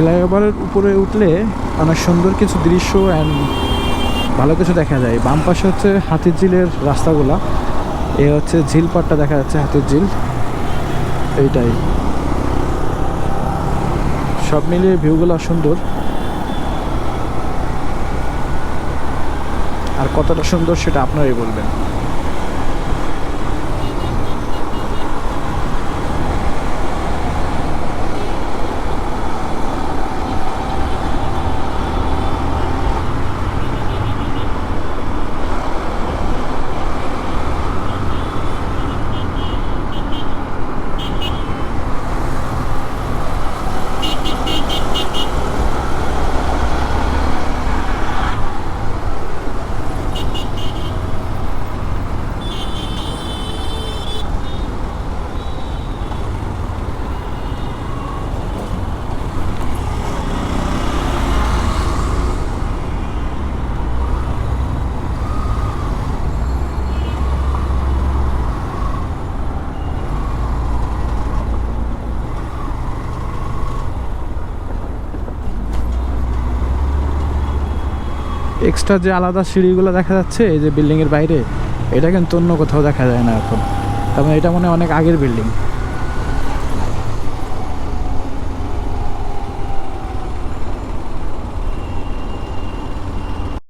ফ্লাইওভারের উপরে উঠলে অনেক সুন্দর কিছু দৃশ্য অ্যান্ড ভালো কিছু দেখা যায়। বাম পাশে হচ্ছে হাতির ঝিলের রাস্তাগুলা। এ হচ্ছে ঝিল পাটটা দেখা যাচ্ছে, হাতির ঝিল। এইটাই। সব মিলিয়ে ভিউগুলো সুন্দর। আর কতটা সুন্দর সেটা আপনারাই বলবেন। এক্সট্রা যে আলাদা সিঁড়িগুলো দেখা যাচ্ছে, এই যে বিল্ডিংয়ের বাইরে, এটা কিন্তু অন্য কোথাও দেখা যায় না এখন। তার মানে এটা মনে অনেক আগের বিল্ডিং।